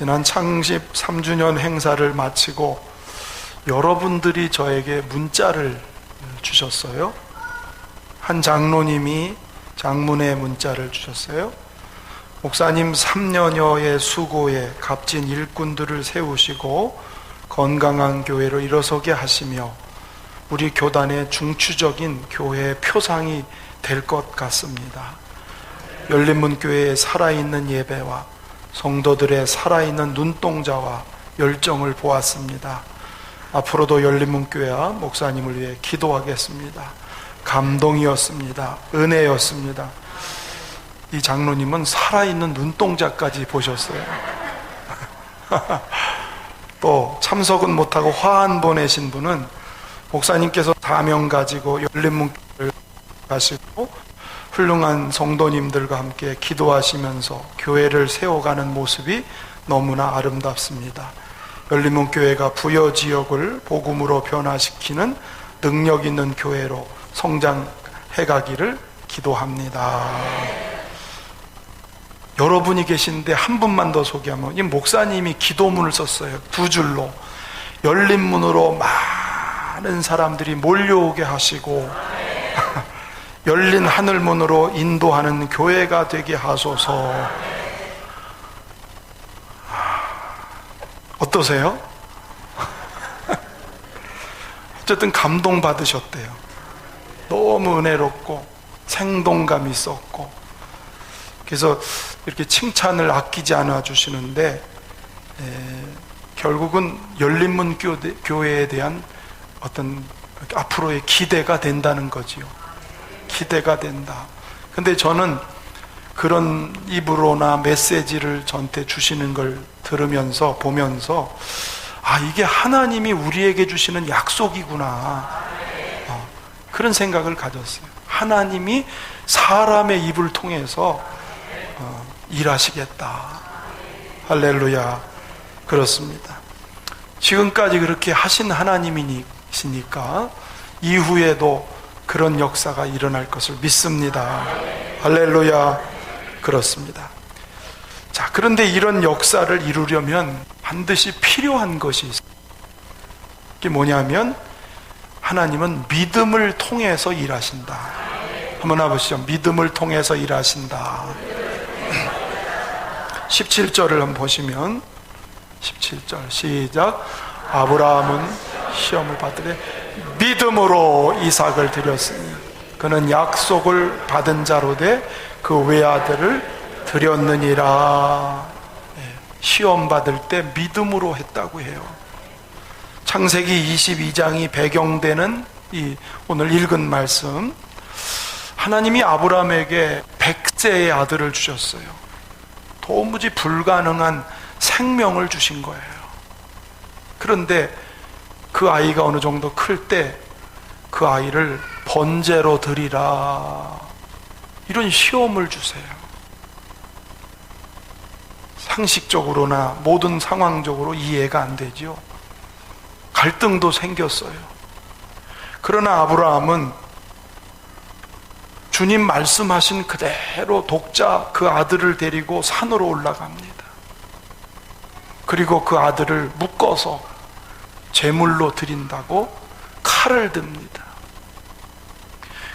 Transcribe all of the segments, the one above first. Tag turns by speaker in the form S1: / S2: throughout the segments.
S1: 지난 창십 3주년 행사를 마치고 여러분들이 저에게 문자를 주셨어요. 한 장로님이 장문의 문자를 주셨어요. 목사님 3년여의 수고에 값진 일꾼들을 세우시고 건강한 교회로 일어서게 하시며 우리 교단의 중추적인 교회의 표상이 될 것 같습니다. 열린문교회의 살아있는 예배와 성도들의 살아있는 눈동자와 열정을 보았습니다. 앞으로도 열린문교회와 목사님을 위해 기도하겠습니다. 감동이었습니다. 은혜였습니다. 이 장로님은 살아있는 눈동자까지 보셨어요. 또 참석은 못하고 화한 보내신 분은 목사님께서 사명 가지고 열린문교회를 가시고 훌륭한 성도님들과 함께 기도하시면서 교회를 세워가는 모습이 너무나 아름답습니다. 열린문 교회가 부여 지역을 복음으로 변화시키는 능력 있는 교회로 성장해 가기를 기도합니다. 여러분이 계신데 한 분만 더 소개하면 이 목사님이 기도문을 썼어요. 두 줄로 열린 문으로 많은 사람들이 몰려오게 하시고 열린 하늘 문으로 인도하는 교회가 되게 하소서. 어떠세요? 어쨌든 감동 받으셨대요. 너무 은혜롭고 생동감 있었고 그래서 이렇게 칭찬을 아끼지 않아 주시는데 에, 결국은 열린문 교회에 대한 어떤 앞으로의 기대가 된다는 거지요. 기대가 된다. 근데 저는 그런 입으로나 메시지를 저한테 주시는 걸 들으면서 보면서 아 이게 하나님이 우리에게 주시는 약속이구나 어, 그런 생각을 가졌어요. 하나님이 사람의 입을 통해서 어, 일하시겠다. 할렐루야. 그렇습니다. 지금까지 그렇게 하신 하나님이시니까 이후에도 그런 역사가 일어날 것을 믿습니다. 할렐루야. 그렇습니다. 자, 그런데 이런 역사를 이루려면 반드시 필요한 것이 있어요. 그게 뭐냐면 하나님은 믿음을 통해서 일하신다. 한번 해보시죠. 믿음을 통해서 일하신다. 17절을 한번 보시면 17절 시작 아브라함은 시험을 받으래 믿음으로 이삭을 드렸으니 그는 약속을 받은 자로 돼 그 외아들을 드렸느니라. 예, 시험 받을 때 믿음으로 했다고 해요. 창세기 22장이 배경되는 이 오늘 읽은 말씀. 하나님이 아브라함에게 백세의 아들을 주셨어요. 도무지 불가능한 생명을 주신 거예요. 그런데 그 아이가 어느 정도 클 때 그 아이를 번제로 드리라. 이런 시험을 주세요. 상식적으로나 모든 상황적으로 이해가 안 되죠. 갈등도 생겼어요. 그러나 아브라함은 주님 말씀하신 그대로 독자 그 아들을 데리고 산으로 올라갑니다. 그리고 그 아들을 묶어서 제물로 드린다고 칼을 듭니다.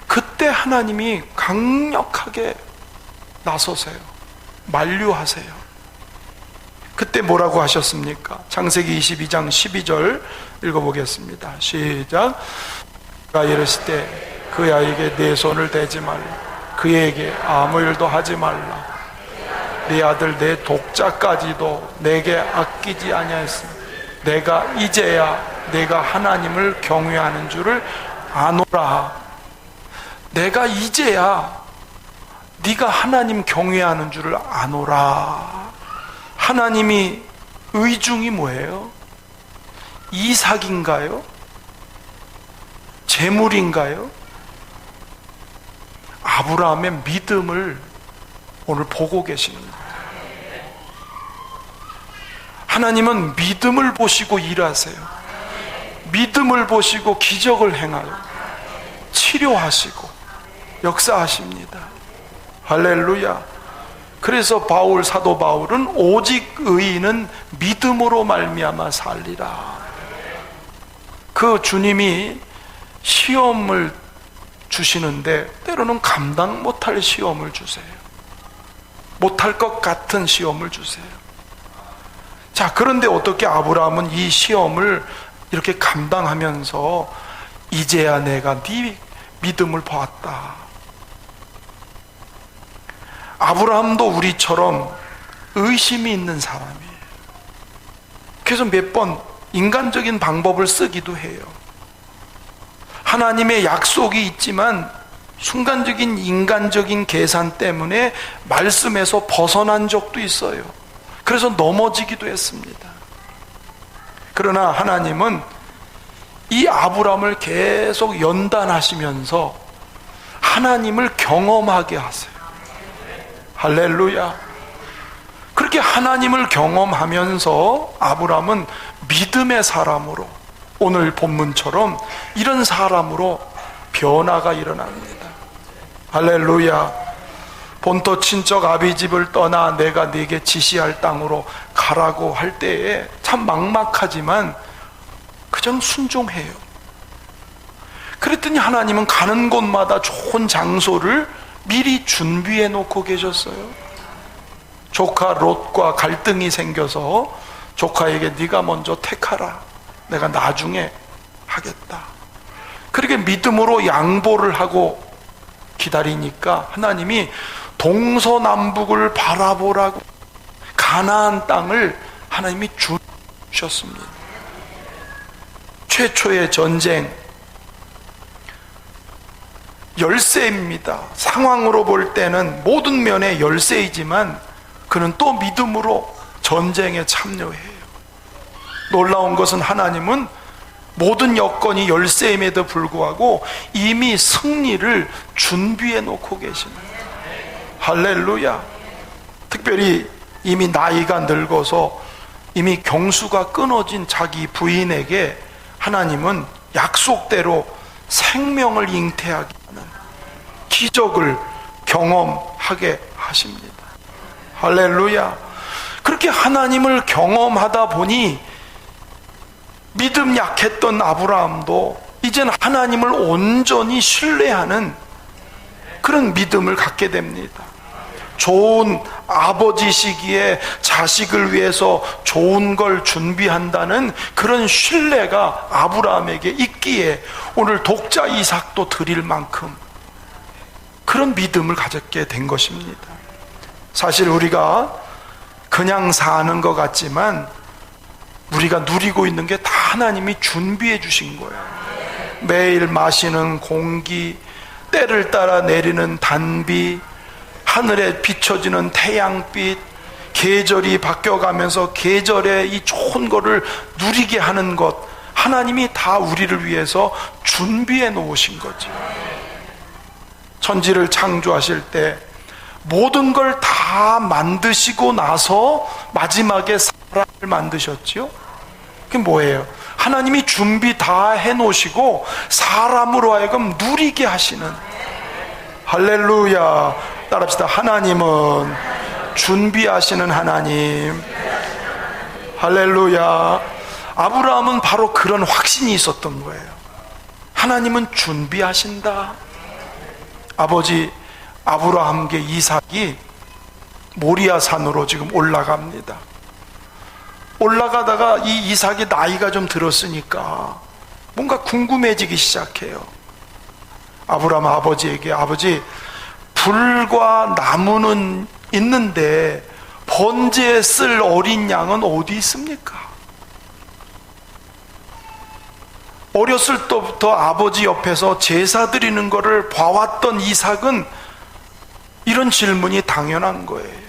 S1: 그때 하나님이 강력하게 나서세요. 만류하세요. 그때 뭐라고 하셨습니까? 창세기 22장 12절 읽어보겠습니다. 시작. 가 이르실 때그 아이에게 내 손을 대지 말라. 그에게 아무 일도 하지 말라. 내 아들 내 독자까지도 내게 아끼지 아니하였으니 내가 이제야 내가 하나님을 경외하는 줄을 아노라. 내가 이제야 네가 하나님 경외하는 줄을 아노라. 하나님이 의중이 뭐예요? 이삭인가요? 재물인가요? 아브라함의 믿음을 오늘 보고 거예요. 하나님은 믿음을 보시고 일하세요. 믿음을 보시고 기적을 행하여 치료하시고 역사하십니다. 할렐루야. 그래서 바울 사도 바울은 오직 의인은 믿음으로 말미암아 살리라. 그 주님이 시험을 주시는데 때로는 감당 못할 시험을 주세요. 못할 것 같은 시험을 주세요. 자, 그런데 어떻게 아브라함은 이 시험을 이렇게 감당하면서 이제야 내가 네 믿음을 보았다. 아브라함도 우리처럼 의심이 있는 사람이에요. 그래서 몇 번 인간적인 방법을 쓰기도 해요. 하나님의 약속이 있지만 순간적인 인간적인 계산 때문에 말씀에서 벗어난 적도 있어요. 그래서 넘어지기도 했습니다. 그러나 하나님은 이 아브람을 계속 연단하시면서 하나님을 경험하게 하세요. 할렐루야. 그렇게 하나님을 경험하면서 아브람은 믿음의 사람으로 오늘 본문처럼 이런 사람으로 변화가 일어납니다. 할렐루야. 본토 친척 아비 집을 떠나 내가 네게 지시할 땅으로 가라고 할 때에 참 막막하지만 그냥 순종해요. 그랬더니 하나님은 가는 곳마다 좋은 장소를 미리 준비해 놓고 계셨어요. 조카 롯과 갈등이 생겨서 조카에게 네가 먼저 택하라. 내가 나중에 하겠다. 그렇게 믿음으로 양보를 하고 기다리니까 하나님이 동서남북을 바라보라고 가나안 땅을 하나님이 주셨습니다. 최초의 전쟁 열세입니다. 상황으로 볼 때는 모든 면에 열세이지만 그는 또 믿음으로 전쟁에 참여해요. 놀라운 것은 하나님은 모든 여건이 열세임에도 불구하고 이미 승리를 준비해 놓고 계십니다. 할렐루야. 특별히 이미 나이가 늙어서 이미 경수가 끊어진 자기 부인에게 하나님은 약속대로 생명을 잉태하게 하는 기적을 경험하게 하십니다. 할렐루야. 그렇게 하나님을 경험하다 보니 믿음 약했던 아브라함도 이젠 하나님을 온전히 신뢰하는 그런 믿음을 갖게 됩니다. 좋은 아버지시기에 자식을 위해서 좋은 걸 준비한다는 그런 신뢰가 아브라함에게 있기에 오늘 독자 이삭도 드릴 만큼 그런 믿음을 가졌게 된 것입니다. 사실 우리가 그냥 사는 것 같지만 우리가 누리고 있는 게 다 하나님이 준비해 주신 거예요. 매일 마시는 공기, 때를 따라 내리는 단비, 하늘에 비춰지는 태양빛, 계절이 바뀌어가면서 계절의 이 좋은 거를 누리게 하는 것, 하나님이 다 우리를 위해서 준비해 놓으신 거죠. 천지를 창조하실 때 모든 걸 다 만드시고 나서 마지막에 사람을 만드셨지요? 그게 뭐예요? 하나님이 준비 다 해놓으시고 사람으로 하여금 누리게 하시는 할렐루야 따라합시다. 하나님은 준비하시는 하나님. 할렐루야. 아브라함은 바로 그런 확신이 있었던 거예요. 하나님은 준비하신다. 아버지 아브라함께 이삭이 모리아 산으로 지금 올라갑니다. 올라가다가 이 이삭이 나이가 좀 들었으니까 뭔가 궁금해지기 시작해요. 아브라함 아버지에게 아버지 불과 나무는 있는데 번제에 쓸 어린 양은 어디 있습니까? 어렸을 때부터 아버지 옆에서 제사 드리는 것을 봐왔던 이삭은 이런 질문이 당연한 거예요.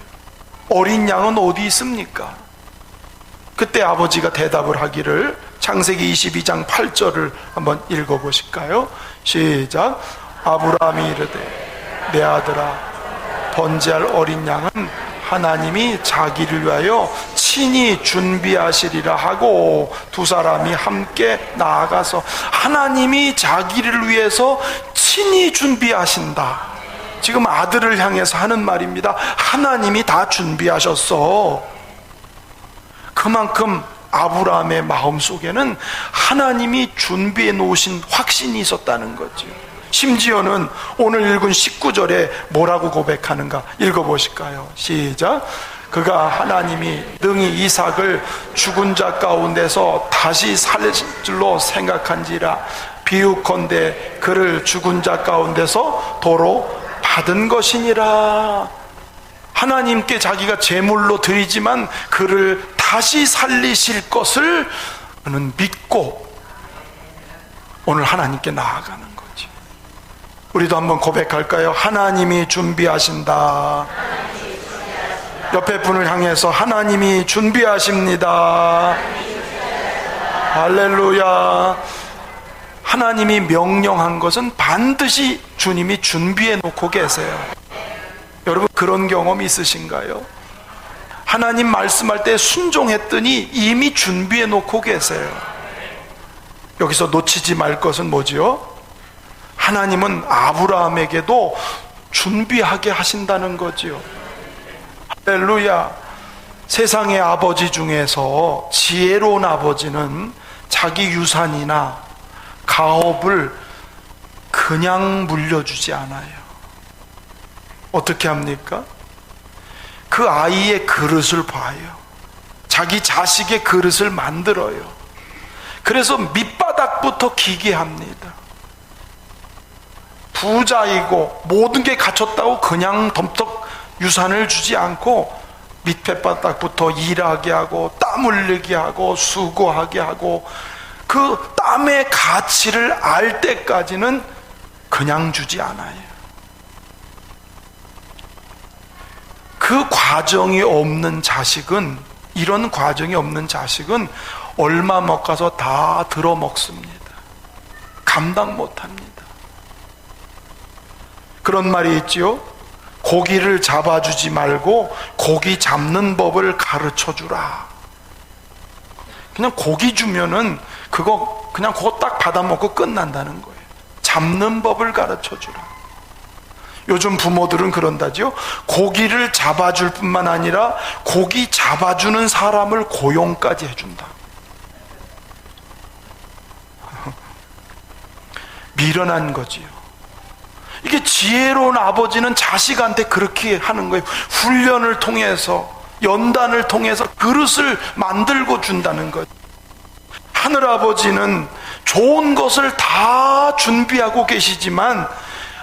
S1: 어린 양은 어디 있습니까? 그때 아버지가 대답을 하기를 창세기 22장 8절을 한번 읽어 보실까요? 시작. 아브라함이 이르되 내 아들아 번제할 어린 양은 하나님이 자기를 위하여 친히 준비하시리라 하고 두 사람이 함께 나아가서 하나님이 자기를 위해서 친히 준비하신다. 지금 아들을 향해서 하는 말입니다. 하나님이 다 준비하셨어. 그만큼 아브라함의 마음 속에는 하나님이 준비해 놓으신 확신이 있었다는 거죠. 심지어는 오늘 읽은 19절에 뭐라고 고백하는가 읽어보실까요? 시작. 그가 하나님이 능히 이삭을 죽은 자 가운데서 다시 살릴 줄로 생각한지라 비유컨대 그를 죽은 자 가운데서 도로 받은 것이니라 하나님께 자기가 제물로 드리지만 그를 다시 살리실 것을 믿고 오늘 하나님께 나아가는. 우리도 한번 고백할까요? 하나님이 준비하신다. 옆에 분을 향해서 하나님이 준비하십니다. 할렐루야. 하나님이 명령한 것은 반드시 주님이 준비해 놓고 계세요. 여러분 그런 경험 있으신가요? 하나님 말씀할 때 순종했더니 이미 준비해 놓고 계세요. 여기서 놓치지 말 것은 뭐지요? 하나님은 아브라함에게도 준비하게 하신다는 거지요. 할렐루야. 세상의 아버지 중에서 지혜로운 아버지는 자기 유산이나 가업을 그냥 물려주지 않아요. 어떻게 합니까? 그 아이의 그릇을 봐요. 자기 자식의 그릇을 만들어요. 그래서 밑바닥부터 기계합니다. 부자이고 모든 게 갖췄다고 그냥 덤떡 유산을 주지 않고 밑바닥부터 일하게 하고 땀 흘리게 하고 수고하게 하고 그 땀의 가치를 알 때까지는 그냥 주지 않아요. 그 과정이 없는 자식은 이런 과정이 없는 자식은 얼마 못 가서 다 들어 먹습니다. 감당 못 합니다. 그런 말이 있지요. 고기를 잡아주지 말고 고기 잡는 법을 가르쳐 주라. 그냥 고기 주면은 그거 그냥 그거 딱 받아 먹고 끝난다는 거예요. 잡는 법을 가르쳐 주라. 요즘 부모들은 그런다지요. 고기를 잡아줄 뿐만 아니라 고기 잡아주는 사람을 고용까지 해준다. 미련한 거지요. 이게 지혜로운 아버지는 자식한테 그렇게 하는 거예요. 훈련을 통해서, 연단을 통해서 그릇을 만들고 준다는 것. 하늘 아버지는 좋은 것을 다 준비하고 계시지만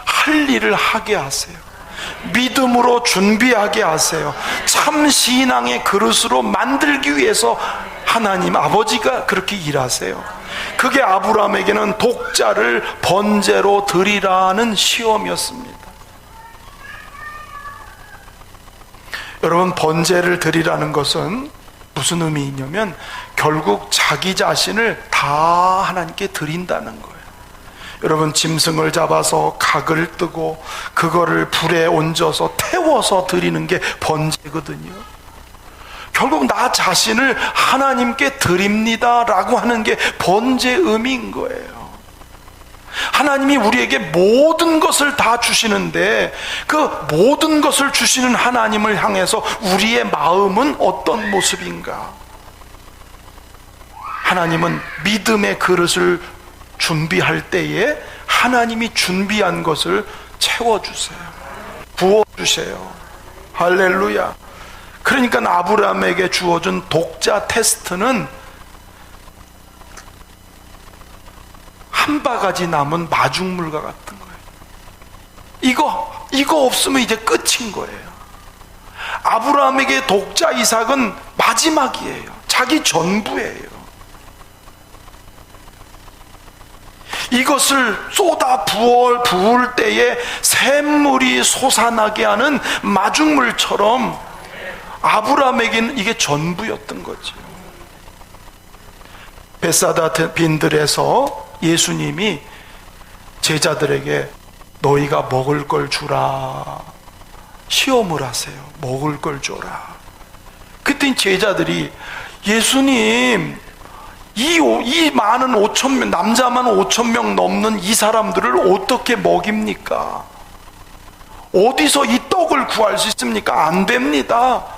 S1: 할 일을 하게 하세요. 믿음으로 준비하게 하세요. 참 신앙의 그릇으로 만들기 위해서 하나님 아버지가 그렇게 일하세요. 그게 아브라함에게는 독자를 번제로 드리라는 시험이었습니다. 여러분 번제를 드리라는 것은 무슨 의미냐면 결국 자기 자신을 다 하나님께 드린다는 거예요. 여러분 짐승을 잡아서 각을 뜨고 그거를 불에 얹어서 태워서 드리는 게 번제거든요. 결국 나 자신을 하나님께 드립니다라고 하는 게 번제 의미인 거예요. 하나님이 우리에게 모든 것을 다 주시는데 그 모든 것을 주시는 하나님을 향해서 우리의 마음은 어떤 모습인가? 하나님은 믿음의 그릇을 준비할 때에 하나님이 준비한 것을 채워주세요. 부어주세요. 할렐루야. 그러니까 아브라함에게 주어준 독자 테스트는 한 바가지 남은 마중물과 같은 거예요. 이거, 이거 없으면 이제 끝인 거예요. 아브라함에게 독자 이삭은 마지막이에요. 자기 전부예요. 이것을 쏟아 부을, 부을 때에 샘물이 솟아나게 하는 마중물처럼 아브라함에게는 이게 전부였던 거죠. 베사다 빈들에서 예수님이 제자들에게 너희가 먹을 걸 주라. 시험을 하세요. 먹을 걸 줘라. 그때 제자들이 예수님, 이, 이 많은 5천 명, 남자만 5천 명 넘는 이 사람들을 어떻게 먹입니까? 어디서 이 떡을 구할 수 있습니까? 안 됩니다.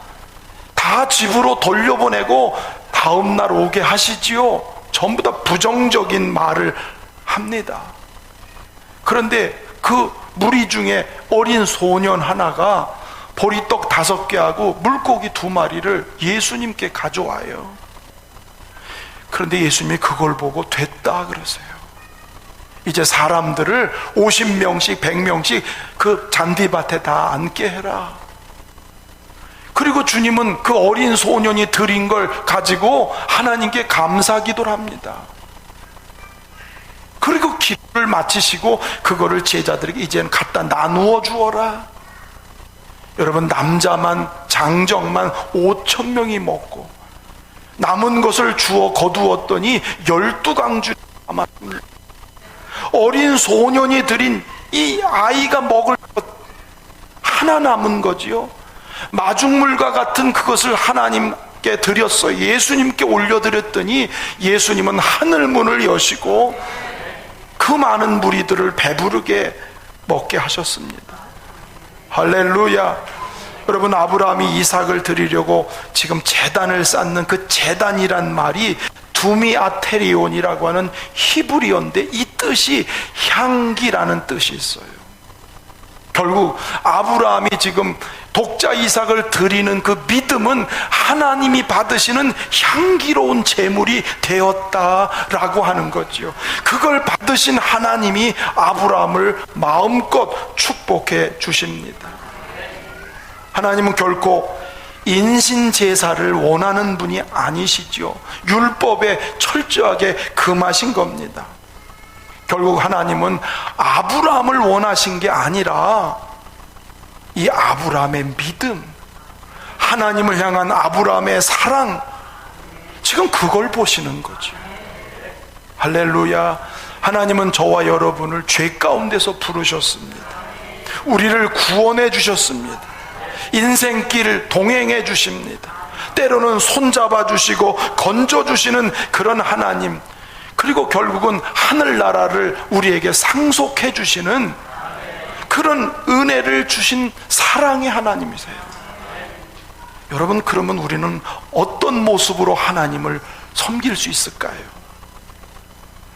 S1: 다 집으로 돌려보내고 다음날 오게 하시지요. 전부 다 부정적인 말을 합니다. 그런데 그 무리 중에 어린 소년 하나가 보리떡 다섯 개하고 물고기 두 마리를 예수님께 가져와요. 그런데 예수님이 그걸 보고 됐다 그러세요. 이제 사람들을 50명씩, 100명씩 그 잔디밭에 다 앉게 해라. 그리고 주님은 그 어린 소년이 드린 걸 가지고 하나님께 감사 기도를 합니다. 그리고 기도를 마치시고 그거를 제자들에게 이제는 갖다 나누어 주어라. 여러분 남자만 장정만 5천 명이 먹고 남은 것을 주어 거두었더니 열두 강주. 어린 소년이 드린 이 아이가 먹을 것 하나 남은 거지요. 마중물과 같은 그것을 하나님께 드렸어. 예수님께 올려드렸더니 예수님은 하늘 문을 여시고 그 많은 무리들을 배부르게 먹게 하셨습니다. 할렐루야. 여러분 아브라함이 이삭을 드리려고 지금 재단을 쌓는 그 재단이란 말이 두미아테리온이라고 하는 히브리어인데 이 뜻이 향기라는 뜻이 있어요. 결국 아브라함이 지금 독자 이삭을 드리는 그 믿음은 하나님이 받으시는 향기로운 제물이 되었다라고 하는 거지요. 그걸 받으신 하나님이 아브라함을 마음껏 축복해 주십니다. 하나님은 결코 인신 제사를 원하는 분이 아니시지요. 율법에 철저하게 금하신 겁니다. 결국 하나님은 아브라함을 원하신 게 아니라 이 아브라함의 믿음, 하나님을 향한 아브라함의 사랑, 지금 그걸 보시는 거죠. 할렐루야. 하나님은 저와 여러분을 죄 가운데서 부르셨습니다. 우리를 구원해 주셨습니다. 인생길 동행해 주십니다. 때로는 손잡아 주시고 건져 주시는 그런 하나님. 그리고 결국은 하늘나라를 우리에게 상속해 주시는 그런 은혜를 주신 사랑의 하나님이세요. 여러분, 그러면 우리는 어떤 모습으로 하나님을 섬길 수 있을까요?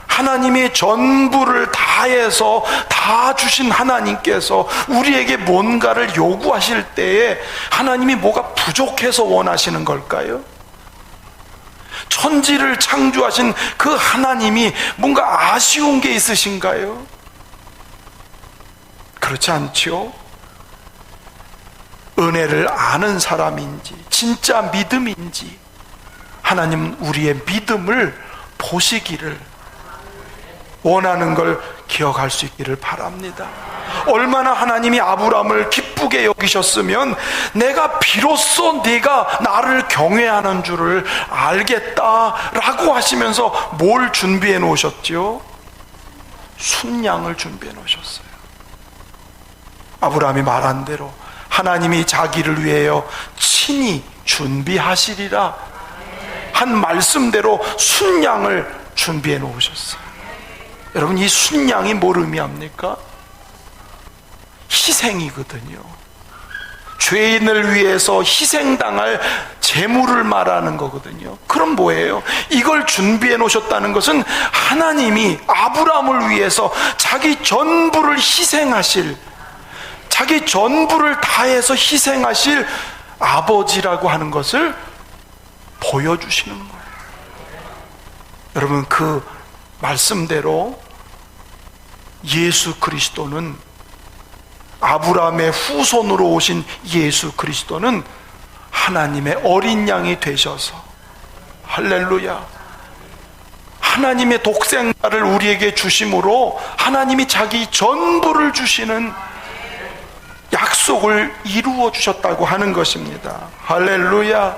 S1: 하나님의 전부를 다해서 다 주신 하나님께서 우리에게 뭔가를 요구하실 때에 하나님이 뭐가 부족해서 원하시는 걸까요? 천지를 창조하신 그 하나님이 뭔가 아쉬운 게 있으신가요? 그렇지 않죠? 은혜를 아는 사람인지, 진짜 믿음인지, 하나님은 우리의 믿음을 보시기를 원하는 걸 기억할 수 있기를 바랍니다. 얼마나 하나님이 아브라함을 기쁘게 여기셨으면 내가 비로소 네가 나를 경외하는 줄을 알겠다라고 하시면서 뭘 준비해 놓으셨지요? 순양을 준비해 놓으셨어요. 아브라함이 말한 대로 하나님이 자기를 위하여 친히 준비하시리라 한 말씀대로 순양을 준비해 놓으셨어요. 여러분 이 순양이 뭘 의미합니까? 희생이거든요. 죄인을 위해서 희생당할 재물을 말하는 거거든요. 그럼 뭐예요? 이걸 준비해 놓으셨다는 것은 하나님이 아브라함을 위해서 자기 전부를 희생하실 자기 전부를 다해서 희생하실 아버지라고 하는 것을 보여주시는 거예요. 여러분 그 말씀대로 예수 그리스도는 아브라함의 후손으로 오신 예수 그리스도는 하나님의 어린 양이 되셔서 할렐루야 하나님의 독생자를 우리에게 주심으로 하나님이 자기 전부를 주시는 약속을 이루어 주셨다고 하는 것입니다. 할렐루야.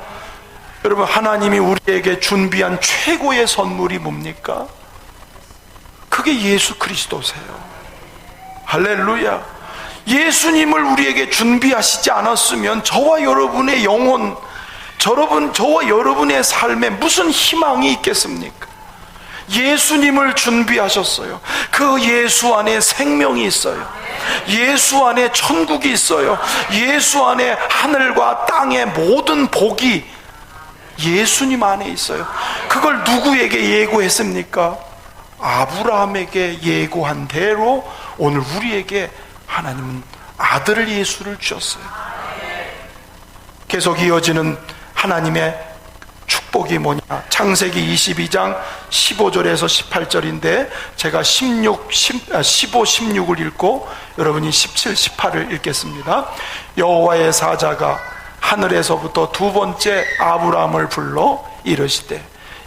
S1: 여러분, 하나님이 우리에게 준비한 최고의 선물이 뭡니까? 그게 예수 그리스도세요. 할렐루야. 예수님을 우리에게 준비하시지 않았으면 저와 여러분의 영혼, 여러분, 저와 여러분의 삶에 무슨 희망이 있겠습니까? 예수님을 준비하셨어요. 그 예수 안에 생명이 있어요. 예수 안에 천국이 있어요. 예수 안에 하늘과 땅의 모든 복이 예수님 안에 있어요. 그걸 누구에게 예고했습니까? 아브라함에게 예고한 대로 오늘 우리에게 하나님은 아들 예수를 주셨어요. 계속 이어지는 하나님의 축복이 뭐냐? 창세기 22장 15절에서 18절인데 제가 16, 15, 16을 읽고 여러분이 17, 18을 읽겠습니다. 여호와의 사자가 하늘에서부터 두 번째 아브라함을 불러 이르시되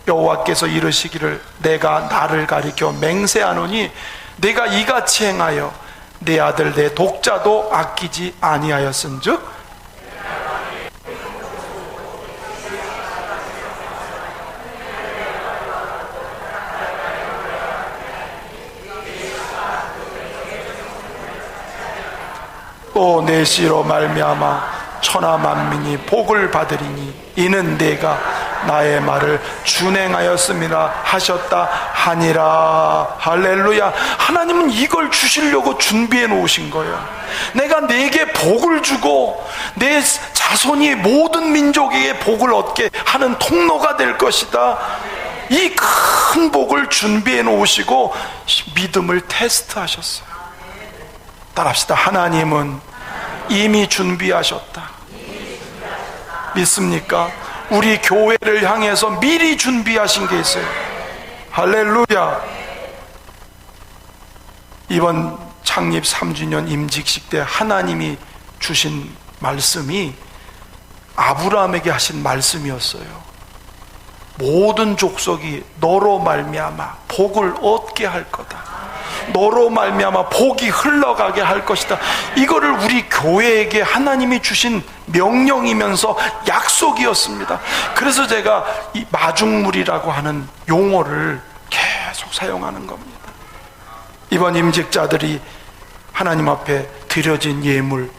S1: 여호와께서 이르시기를 내가 나를 가리켜 맹세하노니 내가 이같이 행하여 내 아들 내 독자도 아끼지 아니하였은즉 또 내시로 말미암아 천하 만민이 복을 받으리니 이는 내가 나의 말을 준행하였음이라 하셨다 하니라. 할렐루야. 하나님은 이걸 주시려고 준비해 놓으신 거예요. 내가 내게 복을 주고 내 자손이 모든 민족에게 복을 얻게 하는 통로가 될 것이다. 이 큰 복을 준비해 놓으시고 믿음을 테스트하셨어요. 따라합시다. 하나님은 이미 준비하셨다. 믿습니까? 우리 교회를 향해서 미리 준비하신 게 있어요. 할렐루야. 이번 창립 3주년 임직식 때 하나님이 주신 말씀이 아브라함에게 하신 말씀이었어요. 모든 족속이 너로 말미암아 복을 얻게 할 거다. 너로 말미암아 복이 흘러가게 할 것이다. 이거를 우리 교회에게 하나님이 주신 명령이면서 약속이었습니다. 그래서 제가 이 마중물이라고 하는 용어를 계속 사용하는 겁니다. 이번 임직자들이 하나님 앞에 드려진 예물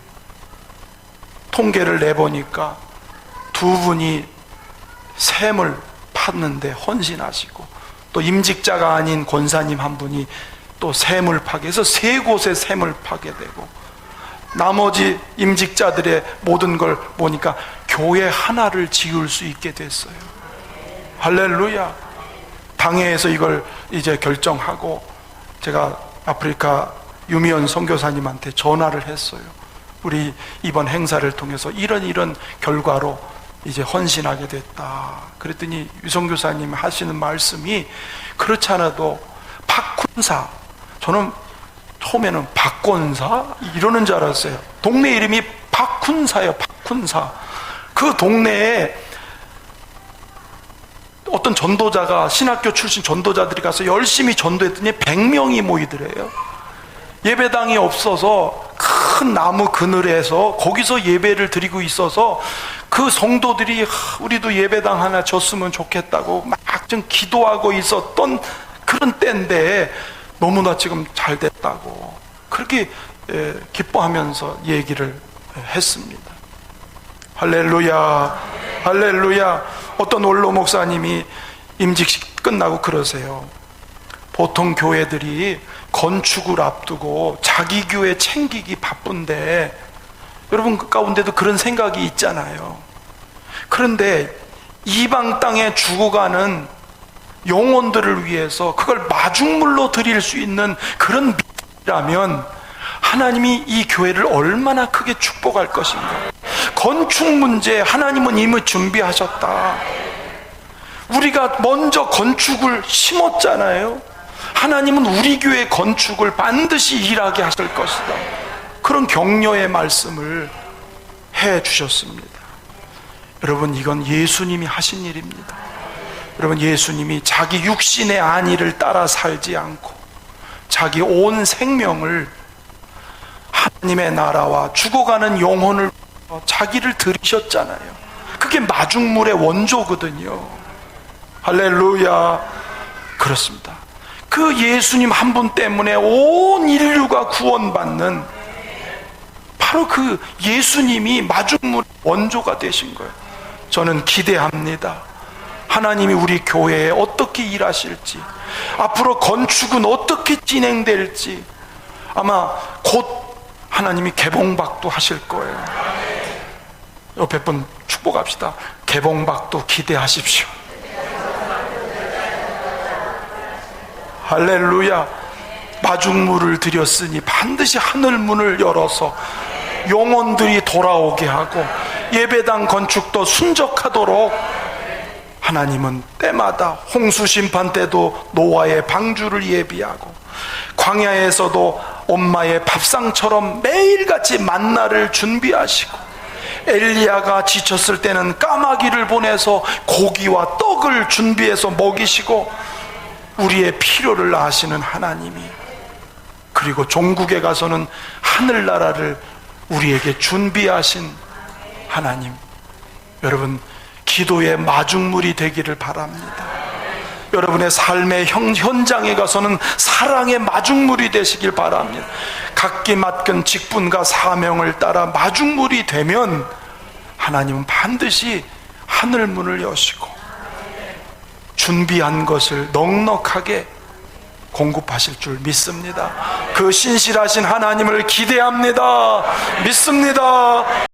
S1: 통계를 내보니까 두 분이 샘을 팠는데 헌신하시고 또 임직자가 아닌 권사님 한 분이 또 샘을 파게 해서 세 곳에 샘을 파게 되고 나머지 임직자들의 모든 걸 보니까 교회 하나를 지을 수 있게 됐어요. 할렐루야. 당회에서 이걸 이제 결정하고 제가 아프리카 유미연 선교사님한테 전화를 했어요. 우리 이번 행사를 통해서 이런 이런 결과로 이제 헌신하게 됐다. 그랬더니 유성교사님 하시는 말씀이 그렇지 않아도 박훈사 저는 처음에는 박권사 이러는 줄 알았어요. 동네 이름이 박훈사예요. 박훈사. 그 동네에 어떤 전도자가 신학교 출신 전도자들이 가서 열심히 전도했더니 100명이 모이더래요. 예배당이 없어서 큰 나무 그늘에서 거기서 예배를 드리고 있어서 그 성도들이 우리도 예배당 하나 줬으면 좋겠다고 막 좀 기도하고 있었던 그런 때인데 너무나 지금 잘 됐다고 그렇게 기뻐하면서 얘기를 했습니다. 할렐루야, 할렐루야. 어떤 원로 목사님이 임직식 끝나고 그러세요. 보통 교회들이 건축을 앞두고 자기 교회 챙기기 바쁜데 여러분 그 가운데도 그런 생각이 있잖아요. 그런데 이방 땅에 죽어가는 영혼들을 위해서 그걸 마중물로 드릴 수 있는 그런 믿음이라면 하나님이 이 교회를 얼마나 크게 축복할 것인가. 건축 문제 하나님은 이미 준비하셨다. 우리가 먼저 건축을 심었잖아요. 하나님은 우리 교회 건축을 반드시 일하게 하실 것이다. 그런 격려의 말씀을 해 주셨습니다. 여러분, 이건 예수님이 하신 일입니다. 여러분 예수님이 자기 육신의 안위를 따라 살지 않고 자기 온 생명을 하나님의 나라와 죽어가는 영혼을 자기를 들이셨잖아요. 그게 마중물의 원조거든요. 할렐루야. 그렇습니다. 그 예수님 한 분 때문에 온 인류가 구원받는 바로 그 예수님이 마중물 원조가 되신 거예요. 저는 기대합니다. 하나님이 우리 교회에 어떻게 일하실지, 앞으로 건축은 어떻게 진행될지, 아마 곧 하나님이 개봉박도 하실 거예요. 옆에 분 축복합시다. 개봉박도 기대하십시오. 할렐루야. 마중물을 드렸으니 반드시 하늘 문을 열어서 영혼들이 돌아오게 하고 예배당 건축도 순적하도록 하나님은 때마다 홍수 심판 때도 노아의 방주를 예비하고 광야에서도 엄마의 밥상처럼 매일같이 만나를 준비하시고 엘리야가 지쳤을 때는 까마귀를 보내서 고기와 떡을 준비해서 먹이시고 우리의 필요를 아시는 하나님이 그리고 종국에 가서는 하늘나라를 우리에게 준비하신 하나님. 여러분 기도의 마중물이 되기를 바랍니다 여러분의 삶의 현, 현장에 가서는 사랑의 마중물이 되시길 바랍니다 각기 맡은 직분과 사명을 따라 마중물이 되면 하나님은 반드시 하늘 문을 여시고 준비한 것을 넉넉하게 공급하실 줄 믿습니다. 그 신실하신 하나님을 기대합니다. 믿습니다.